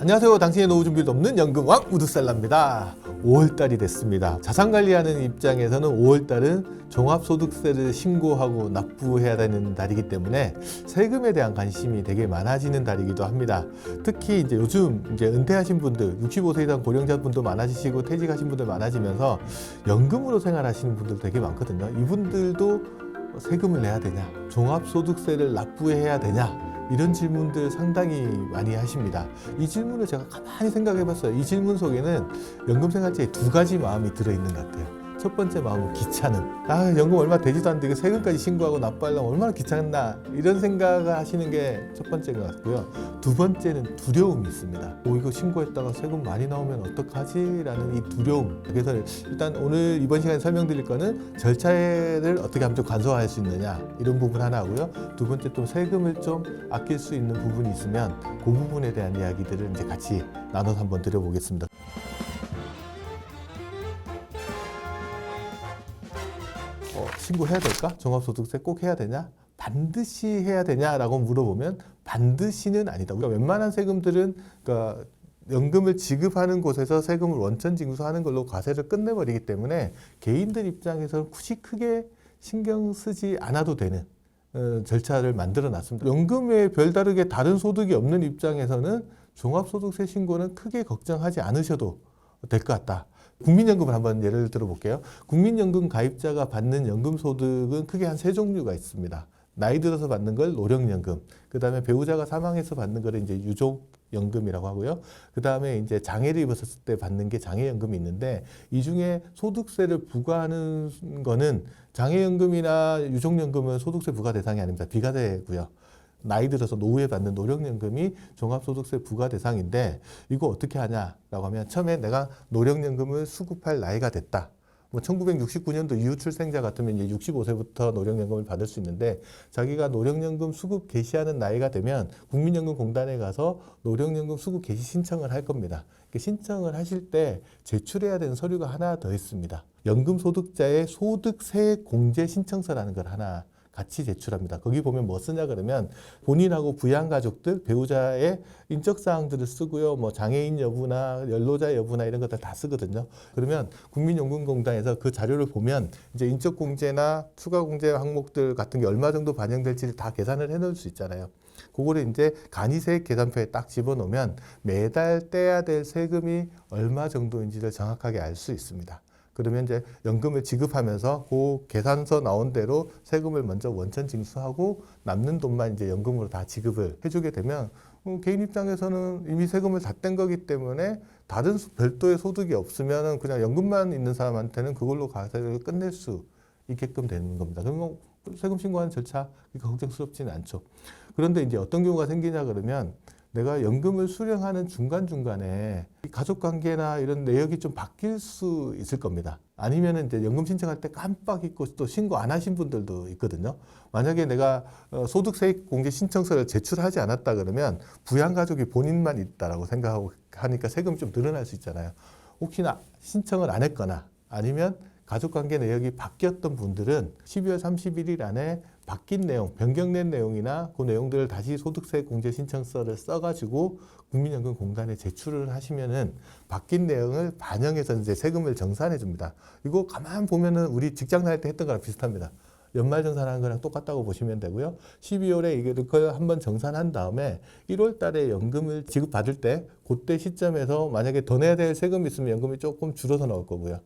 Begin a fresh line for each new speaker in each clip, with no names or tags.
안녕하세요. 당신의 노후 준비를 돕는 연금왕 우드살라입니다. 5월달이 됐습니다. 자산관리하는 입장에서는 5월달은 종합소득세를 신고하고 납부해야 되는 달이기 때문에 세금에 대한 관심이 되게 많아지는 달이기도 합니다. 특히 이제 요즘 이제 은퇴하신 분들, 65세 이상 고령자분도 많아지시고 퇴직하신 분들 많아지면서 연금으로 생활하시는 분들 되게 많거든요. 이분들도 세금을 내야 되냐, 종합소득세를 납부해야 되냐, 이런 질문들 상당히 많이 하십니다. 이 질문을 제가 가만히 생각해 봤어요. 이 질문 속에는 연금생활제에 두 가지 마음이 들어있는 것 같아요. 첫 번째 마음은 귀찮은. 아, 연금 얼마 되지도 않는데 이거 세금까지 신고하고 납부하려면 얼마나 귀찮나. 이런 생각을 하시는 게 첫 번째인 것 같고요. 두 번째는 두려움이 있습니다. 오, 이거 신고했다가 세금 많이 나오면 어떡하지? 라는 이 두려움. 그래서 일단 오늘 이번 시간에 설명드릴 거는 절차를 어떻게 하면 좀 간소화할 수 있느냐. 이런 부분 하나 하고요. 두 번째 또 세금을 좀 아낄 수 있는 부분이 있으면 그 부분에 대한 이야기들을 이제 같이 나눠서 한번 드려보겠습니다. 신고해야 될까? 종합소득세 꼭 해야 되냐? 반드시 해야 되냐라고 물어보면 반드시는 아니다. 우리가 웬만한 세금들은 그러니까 연금을 지급하는 곳에서 세금을 원천 징수하는 걸로 과세를 끝내버리기 때문에 개인들 입장에서는 굳이 크게 신경 쓰지 않아도 되는 어, 절차를 만들어 놨습니다. 연금에 별다르게 다른 소득이 없는 입장에서는 종합소득세 신고는 크게 걱정하지 않으셔도 될 것 같다. 국민연금을 한번 예를 들어 볼게요. 국민연금 가입자가 받는 연금 소득은 크게 한 세 종류가 있습니다. 나이 들어서 받는 걸 노령연금, 그 다음에 배우자가 사망해서 받는 거를 이제 유족연금이라고 하고요. 그 다음에 이제 장애를 입었을 때 받는 게 장애연금이 있는데 이 중에 소득세를 부과하는 거는 장애연금이나 유족연금은 소득세 부과 대상이 아닙니다. 비과세고요. 나이 들어서 노후에 받는 노령연금이 종합소득세 부과 대상인데 이거 어떻게 하냐라고 하면 처음에 내가 노령연금을 수급할 나이가 됐다. 뭐 1969년도 이후 출생자 같으면 이제 65세부터 노령연금을 받을 수 있는데 자기가 노령연금 수급 개시하는 나이가 되면 국민연금공단에 가서 노령연금 수급 개시 신청을 할 겁니다. 그 신청을 하실 때 제출해야 되는 서류가 하나 더 있습니다. 연금 소득자의 소득세 공제 신청서라는 걸 하나 같이 제출합니다. 거기 보면 뭐 쓰냐 그러면 본인하고 부양 가족들 배우자의 인적 사항들을 쓰고요. 뭐 장애인 여부나 연로자 여부나 이런 것들 다 쓰거든요. 그러면 국민연금공단에서 그 자료를 보면 이제 인적 공제나 추가 공제 항목들 같은 게 얼마 정도 반영될지를 다 계산을 해 놓을 수 있잖아요. 그거를 이제 간이세액 계산표에 딱 집어넣으면 매달 떼야 될 세금이 얼마 정도인지를 정확하게 알 수 있습니다. 그러면 이제 연금을 지급하면서 그 계산서 나온 대로 세금을 먼저 원천 징수하고 남는 돈만 이제 연금으로 다 지급을 해주게 되면 어, 개인 입장에서는 이미 세금을 다 뗀 거기 때문에 다른 수- 별도의 소득이 없으면 그냥 연금만 있는 사람한테는 그걸로 과세를 끝낼 수 있게끔 되는 겁니다. 그러면 세금 신고하는 절차 그렇게 걱정스럽지는 않죠. 그런데 이제 어떤 경우가 생기냐 그러면 내가 연금을 수령하는 중간중간에 이 가족 관계나 이런 내역이 좀 바뀔 수 있을 겁니다. 아니면은 이제 연금 신청할 때 깜빡 잊고 또 신고 안 하신 분들도 있거든요. 만약에 내가 어, 소득세 공제 신청서를 제출하지 않았다 그러면 부양 가족이 본인만 있다라고 생각하고 하니까 세금이 좀 늘어날 수 있잖아요. 혹시나 신청을 안 했거나 아니면 가족관계 내역이 바뀌었던 분들은 12월 31일 안에 바뀐 내용, 변경된 내용이나 그 내용들을 다시 소득세 공제 신청서를 써가지고 국민연금공단에 제출을 하시면은 바뀐 내용을 반영해서 이제 세금을 정산해 줍니다. 이거 가만 보면은 우리 직장 다닐 때 했던 거랑 비슷합니다. 연말 정산하는 거랑 똑같다고 보시면 되고요. 12월에 이게 그걸 한번 정산한 다음에 1월 달에 연금을 지급받을 때 그때 시점에서 만약에 더 내야 될 세금이 있으면 연금이 조금 줄어서 나올 거고요.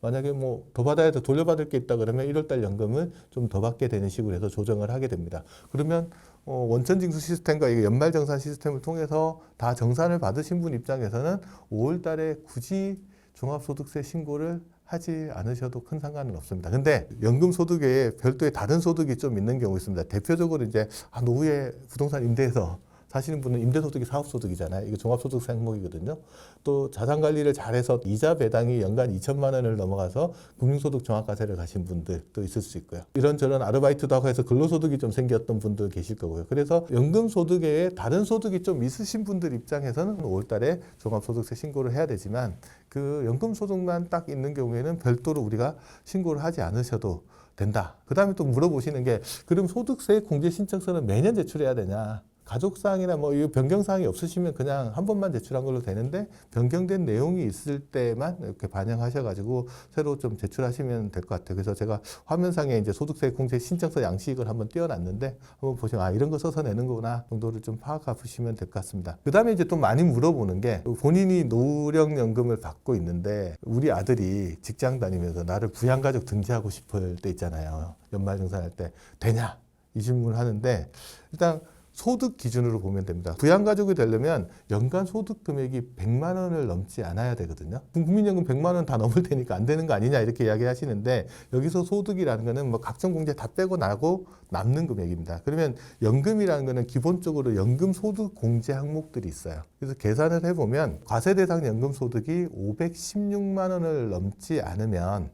만약에 뭐 더 받아야 돼 돌려받을 게 있다 그러면 1월달 연금을 좀 더 받게 되는 식으로 해서 조정을 하게 됩니다. 그러면 어, 원천징수 시스템과 연말정산 시스템을 통해서 다 정산을 받으신 분 입장에서는 5월달에 굳이 종합소득세 신고를 하지 않으셔도 큰 상관은 없습니다. 근데 연금 소득에 별도의 다른 소득이 좀 있는 경우 있습니다. 대표적으로 이제 아, 노후에 부동산 임대해서 사시는 분은 임대소득이 사업소득이잖아요. 이거 종합소득세 항목이거든요. 또 자산관리를 잘해서 이자 배당이 연간 2천만 원을 넘어가서 국민소득 종합과세를 가신 분들도 있을 수 있고요. 이런저런 아르바이트도 하고 해서 근로소득이 좀 생겼던 분들 계실 거고요. 그래서 연금소득 외에 다른 소득이 좀 있으신 분들 입장에서는 5월달에 종합소득세 신고를 해야 되지만 그 연금소득만 딱 있는 경우에는 별도로 우리가 신고를 하지 않으셔도 된다. 그 다음에 또 물어보시는 게 그럼 소득세 공제 신청서는 매년 제출해야 되냐? 가족사항이나 뭐이 변경사항이 없으시면 그냥 한 번만 제출한 걸로 되는데 변경된 내용이 있을 때만 이렇게 반영하셔가지고 새로 좀 제출하시면 될 것 같아요. 그래서 제가 화면상에 이제 소득세 공제 신청서 양식을 한번 띄워놨는데 한번 보시면 아 이런 거 써서 내는 거구나 정도를 좀 파악해 보시면 될 것 같습니다. 그 다음에 이제 또 많이 물어보는 게 본인이 노령연금을 받고 있는데 우리 아들이 직장 다니면서 나를 부양가족 등재하고 싶을 때 있잖아요. 연말정산할 때 되냐 이 질문을 하는데 일단 소득 기준으로 보면 됩니다. 부양가족이 되려면 연간 소득 금액이 100만 원을 넘지 않아야 되거든요. 국민연금 100만 원 다 넘을 테니까 안 되는 거 아니냐 이렇게 이야기하시는데 여기서 소득이라는 거는 뭐 각종 공제 다 빼고 나고 남는 금액입니다. 그러면 연금이라는 거는 기본적으로 연금 소득 공제 항목들이 있어요. 그래서 계산을 해보면 과세 대상 연금 소득이 516만 원을 넘지 않으면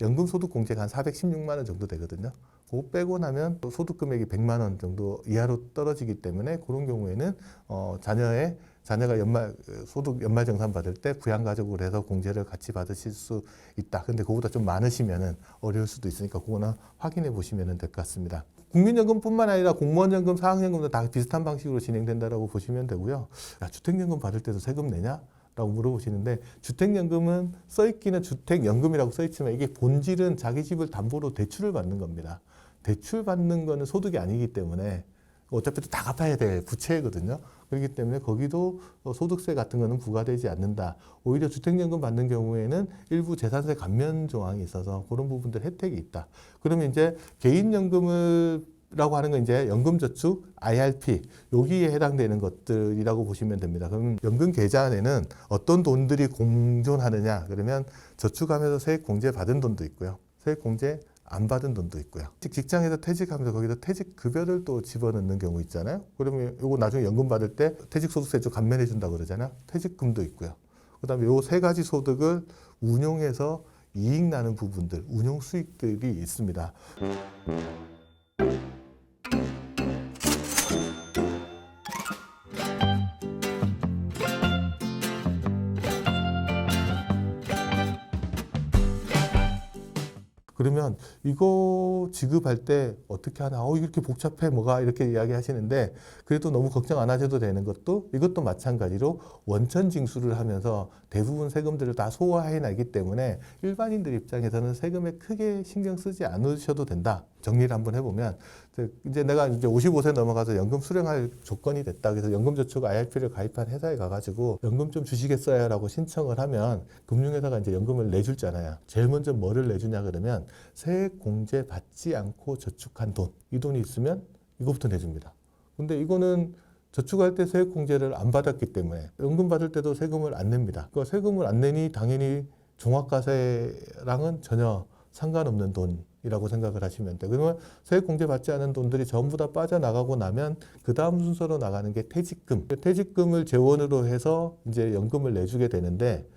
연금 소득 공제가 한 416만 원 정도 되거든요. 그거 빼고 나면 또 소득 금액이 100만 원 정도 이하로 떨어지기 때문에 그런 경우에는 어, 자녀의 자녀가 연말 소득 연말 정산 받을 때 부양 가족으로 해서 공제를 같이 받으실 수 있다. 근데 그보다 좀 많으시면은 어려울 수도 있으니까 그거는 확인해 보시면 될 것 같습니다. 국민연금뿐만 아니라 공무원연금, 사학연금도 다 비슷한 방식으로 진행된다라고 보시면 되고요. 야, 주택연금 받을 때도 세금 내냐? 라고 물어보시는데 주택연금은 써있기는 주택연금이라고 써있지만 이게 본질은 자기 집을 담보로 대출을 받는 겁니다. 대출 받는 거는 소득이 아니기 때문에 어차피 또다 갚아야 될 부채거든요. 그렇기 때문에 거기도 어, 소득세 같은 거는 부과되지 않는다. 오히려 주택연금 받는 경우에는 일부 재산세 감면 조항이 있어서 그런 부분들 혜택이 있다. 그러면 이제 개인연금을 라고 하는 건 이제 연금저축, IRP 여기에 해당되는 것들이라고 보시면 됩니다. 그럼 연금 계좌 안에는 어떤 돈들이 공존하느냐 그러면 저축하면서 세액 공제 받은 돈도 있고요. 세액 공제 안 받은 돈도 있고요. 직- 직장에서 퇴직하면서 거기다 퇴직 급여를 또 집어넣는 경우 있잖아요. 그러면 요거 나중에 연금 받을 때 퇴직소득세 좀 감면해 준다고 그러잖아요. 퇴직금도 있고요. 그 다음에 요 세 가지 소득을 운용해서 이익 나는 부분들, 운용 수익들이 있습니다. 이거 지급할 때 어떻게 하나? 어, 이렇게 복잡해 뭐가 이렇게 이야기 하시는데 그래도 너무 걱정 안 하셔도 되는 것도 이것도 마찬가지로 원천 징수를 하면서 대부분 세금들을 다 소화해 나기 때문에 일반인들 입장에서는 세금에 크게 신경 쓰지 않으셔도 된다. 정리를 한번 해보면 이제 내가 이제 55세 넘어가서 연금 수령할 조건이 됐다. 그래서 연금저축 IRP를 가입한 회사에 가가지고 연금 좀 주시겠어요라고 신청을 하면 금융회사가 이제 연금을 내줄잖아요. 제일 먼저 뭐를 내주냐 그러면 세액 공제 받지 않고 저축한 돈. 이 돈이 있으면 이거부터 내줍니다. 근데 이거는 저축할 때 세액 공제를 안 받았기 때문에 연금 받을 때도 세금을 안 냅니다. 그 세금을 안 내니 당연히 종합과세랑은 전혀 상관없는 돈 이라고 생각을 하시면 돼요. 그러면 세액 공제 받지 않은 돈들이 전부 다 빠져나가고 나면 그 다음 순서로 나가는 게 퇴직금. 퇴직금을 재원으로 해서 이제 연금을 내주게 되는데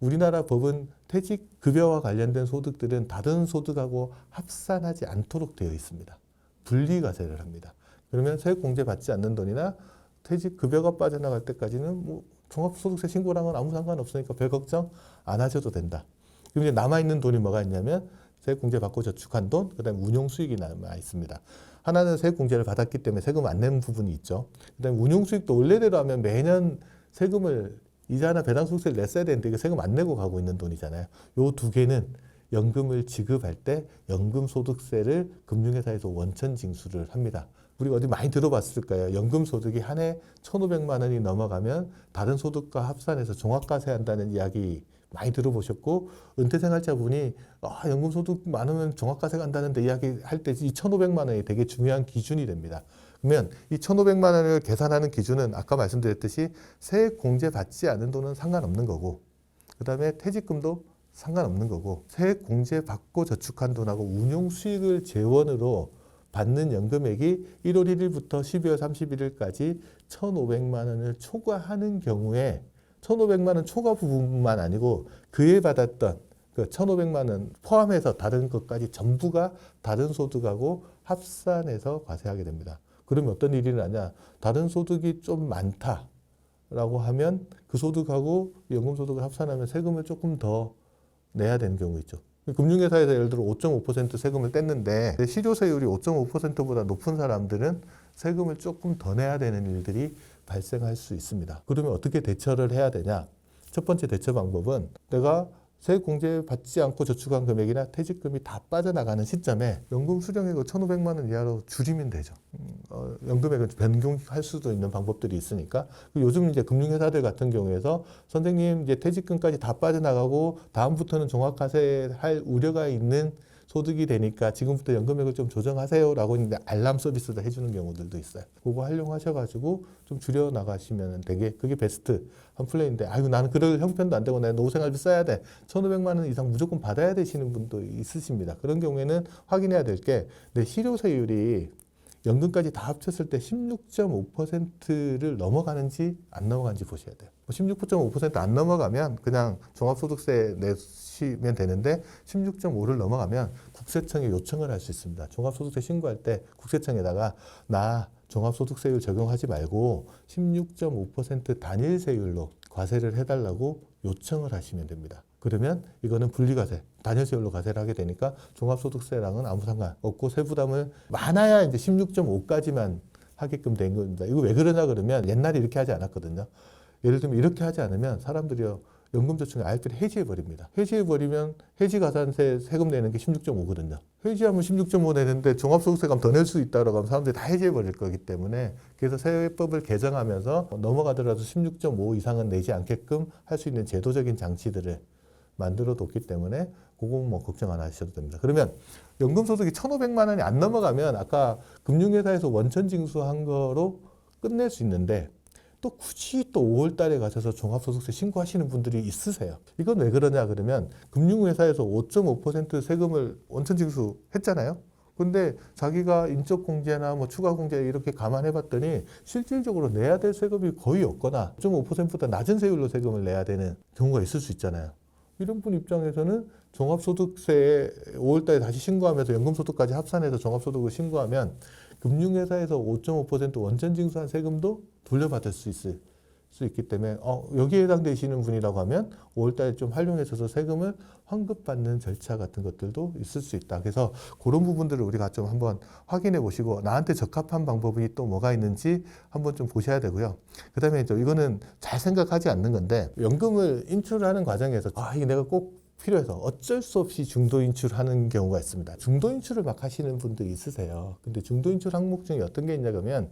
우리나라 법은 퇴직 급여와 관련된 소득들은 다른 소득하고 합산하지 않도록 되어 있습니다. 분리과세를 합니다. 그러면 세액 공제 받지 않는 돈이나 퇴직 급여가 빠져나갈 때까지는 뭐 종합소득세 신고랑은 아무 상관 없으니까 별 걱정 안 하셔도 된다. 그럼 이제 남아 있는 돈이 뭐가 있냐면 세액 공제 받고 저축한 돈, 그다음에 운용 수익이 남아 있습니다. 하나는 세액 공제를 받았기 때문에 세금 안 내는 부분이 있죠. 그다음에 운용 수익도 원래대로 하면 매년 세금을 이자나 배당 소득세를 냈어야 되는데 이게 세금 안 내고 가고 있는 돈이잖아요. 요 두 개는 연금을 지급할 때 연금 소득세를 금융회사에서 원천 징수를 합니다. 우리가 어디 많이 들어봤을 거예요. 연금 소득이 한해 1,500만 원이 넘어가면 다른 소득과 합산해서 종합과세 한다는 이야기 많이 들어보셨고 은퇴생활자분이 아, 연금 소득 많으면 종합과세 간다는데 이야기할 때 이 1,500만 원이 되게 중요한 기준이 됩니다. 그러면 이 1,500만 원을 계산하는 기준은 아까 말씀드렸듯이 세액 공제 받지 않은 돈은 상관없는 거고 그다음에 퇴직금도 상관없는 거고 세액 공제 받고 저축한 돈하고 운용 수익을 재원으로 받는 연금액이 1월 1일부터 12월 31일까지 1,500만 원을 초과하는 경우에 1,500만 원 초과 부분만 아니고 그에 받았던 그 1,500만 원 포함해서 다른 것까지 전부가 다른 소득하고 합산해서 과세하게 됩니다. 그러면 어떤 일이 나냐? 다른 소득이 좀 많다라고 하면 그 소득하고 연금 소득을 합산하면 세금을 조금 더 내야 되는 경우 있죠. 금융회사에서 예를 들어 5.5% 세금을 뗐는데 실효세율이 5.5%보다 높은 사람들은 세금을 조금 더 내야 되는 일들이 발생할 수 있습니다. 그러면 어떻게 대처를 해야 되냐? 첫 번째 대처 방법은 내가 세액 공제 받지 않고 저축한 금액이나 퇴직금이 다 빠져나가는 시점에 연금 수령액을 1,500만 원 이하로 줄이면 되죠. 음, 어, 연금액을 변경할 수도 있는 방법들이 있으니까 그리고 요즘 이제 금융회사들 같은 경우에서 선생님 이제 퇴직금까지 다 빠져나가고 다음부터는 종합과세 할 우려가 있는 소득이 되니까 지금부터 연금액을 좀 조정하세요라고 이제 알람 서비스도 해주는 경우들도 있어요. 그거 활용하셔가지고 좀 줄여 나가시면 되게 그게 베스트 한 플레이인데 아이고 나는 그럴 형편도 안 되고 내가 노후생활비 써야 돼 1,500만 원 이상 무조건 받아야 되시는 분도 있으십니다. 그런 경우에는 확인해야 될 게 내 실효세율이 연금까지 다 합쳤을 때 16.5%를 넘어가는지 안 넘어가는지 보셔야 돼요. 16.5%안 넘어가면 그냥 종합소득세 내시면 되는데 16.5를 넘어가면 국세청에 요청을 할 수 있습니다. 종합소득세 신고할 때 국세청에다가 나 종합소득세율 적용하지 말고 16.5% 단일세율로 과세를 해달라고 요청을 하시면 됩니다. 그러면 이거는 분리과세, 단일세율로 과세를 하게 되니까 종합소득세랑은 아무 상관 없고 세부담을 많아야 이제 16.5까지만 하게끔 된 겁니다. 이거 왜 그러냐 그러면 옛날에 이렇게 하지 않았거든요. 예를 들면 이렇게 하지 않으면 사람들이요 연금저축을 아예 해지해 버립니다. 해지해 버리면 해지가산세 세금 내는 게 16.5거든요. 해지하면 16.5 내는데 종합소득세가 더낼 수 있다라고 하면 사람들이 다 해지해 버릴 거기 때문에 그래서 세법을 개정하면서 넘어가더라도 16.5 이상은 내지 않게끔 할 수 있는 제도적인 장치들을 만들어 뒀기 때문에 그건 뭐 걱정 안 하셔도 됩니다. 그러면 연금소득이 1,500만 원이 안 넘어가면 아까 금융회사에서 원천 징수한 거로 끝낼 수 있는데 또 굳이 또 5월 달에 가셔서 종합소득세 신고하시는 분들이 있으세요. 이건 왜 그러냐 그러면 금융회사에서 5.5% 세금을 원천 징수 했잖아요. 근데 자기가 인적 공제나 뭐 추가 공제 이렇게 감안해 봤더니 실질적으로 내야 될 세금이 거의 없거나 5.5%보다 낮은 세율로 세금을 내야 되는 경우가 있을 수 있잖아요. 이런 분 입장에서는 종합소득세에 5월달에 다시 신고하면서 연금소득까지 합산해서 종합소득을 신고하면 금융회사에서 5.5% 원천 징수한 세금도 돌려받을 수 있을 수 있기 때문에 어, 여기에 해당되시는 분이라고 하면 5월달에 좀 활용해서 세금을 환급받는 절차 같은 것들도 있을 수 있다. 그래서 그런 부분들을 우리가 좀 한번 확인해 보시고 나한테 적합한 방법이 또 뭐가 있는지 한번 좀 보셔야 되고요. 그다음에 이제 이거는 잘 생각하지 않는 건데 연금을 인출하는 과정에서 아 이게 내가 꼭 필요해서 어쩔 수 없이 중도 인출하는 경우가 있습니다. 중도 인출을 막 하시는 분들이 있으세요. 근데 중도 인출 항목 중에 어떤 게 있냐 그러면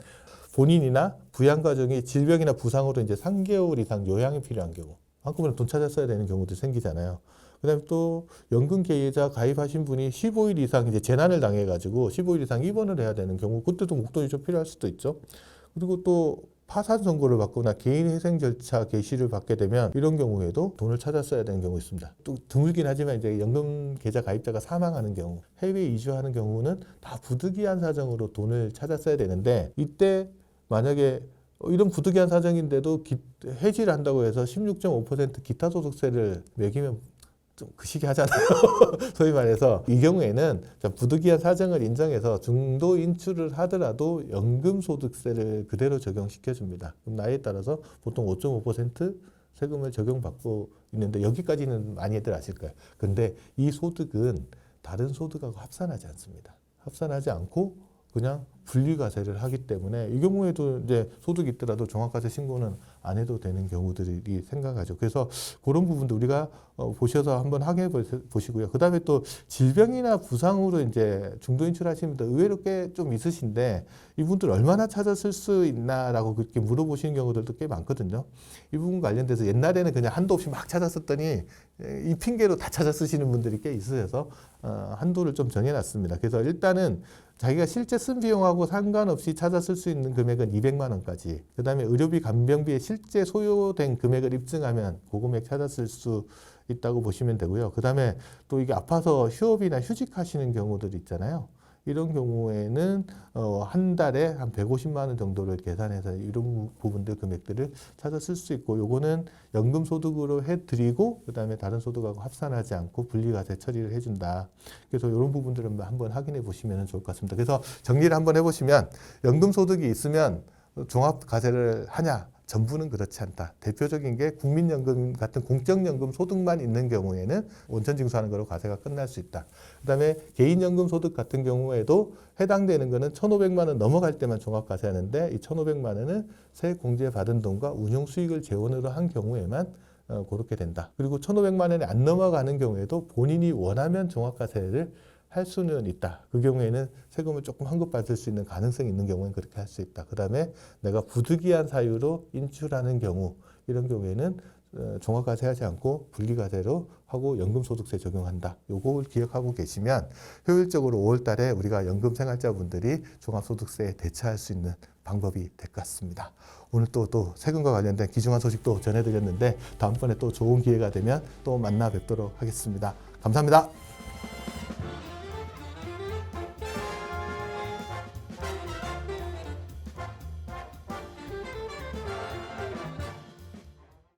본인이나 부양 가정이 질병이나 부상으로 이제 3개월 이상 요양이 필요한 경우 한꺼번에 돈 찾아 써야 되는 경우도 생기잖아요. 그다음에 또 연금 계좌 가입하신 분이 15일 이상 이제 재난을 당해 가지고 15일 이상 입원을 해야 되는 경우 그때도 목돈이 좀 필요할 수도 있죠. 그리고 또 파산 선고를 받거나 개인 회생 절차 개시를 받게 되면 이런 경우에도 돈을 찾아 써야 되는 경우 있습니다. 또 드물긴 하지만 이제 연금 계좌 가입자가 사망하는 경우, 해외 이주하는 경우는 다 부득이한 사정으로 돈을 찾아 써야 되는데 이때 만약에 이런 부득이한 사정인데도 기, 해지를 한다고 해서 16.5% 기타 소득세를 매기면 좀 그 시기 하잖아요. 소위 말해서 이 경우에는 좀 부득이한 사정을 인정해서 중도 인출을 하더라도 연금 소득세를 그대로 적용시켜 줍니다. 나이에 따라서 보통 5.5% 세금을 적용받고 있는데 여기까지는 많이들 아실 거예요. 근데 이 소득은 다른 소득하고 합산하지 않습니다. 합산하지 않고 그냥 분리과세를 하기 때문에 이 경우에도 이제 소득이 있더라도 종합과세 신고는 안 해도 되는 경우들이 생각하죠. 그래서 그런 부분도 우리가 어, 보셔서 한번 확인해 보시고요. 그 다음에 또 질병이나 부상으로 이제 중도 인출하시는 분들 의외로 꽤 좀 있으신데 이분들 얼마나 쓸수 있나라고 그렇게 물어보시는 경우들도 꽤 많거든요. 이 부분 관련돼서 옛날에는 그냥 한도 없이 막 찾았었더니 이 핑계로 다 찾아 쓰시는 분들이 꽤 있으셔서 어, 한도를 좀 정해놨습니다. 그래서 일단은 자기가 실제 쓴 비용하고 상관없이 찾아 쓸 수 있는 금액은 200만 원까지. 그다음에 의료비 간병비에 실제 소요된 금액을 입증하면 그 금액 찾아 쓸 수 있다고 보시면 되고요. 그다음에 또 이게 아파서 휴업이나 휴직하시는 경우들 있잖아요. 이런 경우에는 어, 한 달에 한 150만 원 정도를 계산해서 이런 부분들 금액들을 찾아 쓸 수 있고 요거는 연금 소득으로 해드리고 그다음에 다른 소득하고 합산하지 않고 분리과세 처리를 해준다. 그래서 이런 부분들은 한번 확인해 보시면 좋을 것 같습니다. 그래서 정리를 한번 해보시면 연금 소득이 있으면 종합 과세를 하냐 전부는 그렇지 않다. 대표적인 게 국민연금 같은 공적연금 소득만 있는 경우에는 원천 징수하는 거로 과세가 끝날 수 있다. 그다음에 개인연금 소득 같은 경우에도 해당되는 거는 1,500만 원 넘어갈 때만 종합과세하는데 이 1,500만 원은 세 공제 받은 돈과 운용 수익을 재원으로 한 경우에만 어, 그렇게 된다. 그리고 1,500만 원이 안 넘어가는 경우에도 본인이 원하면 종합과세를 할 수는 있다. 그 경우에는 세금을 조금 환급받을 수 있는 가능성이 있는 경우에는 그렇게 할 수 있다. 그 다음에 내가 부득이한 사유로 인출하는 경우 이런 경우에는 어, 종합과세 하지 않고 분리과세로 하고 연금소득세 적용한다. 요걸 기억하고 계시면 효율적으로 5월 달에 우리가 연금생활자분들이 종합소득세에 대처할 수 있는 방법이 될 것 같습니다. 오늘 또, 또 세금과 관련된 귀중한 소식도 전해드렸는데 다음번에 또 좋은 기회가 되면 또 만나 뵙도록 하겠습니다. 감사합니다.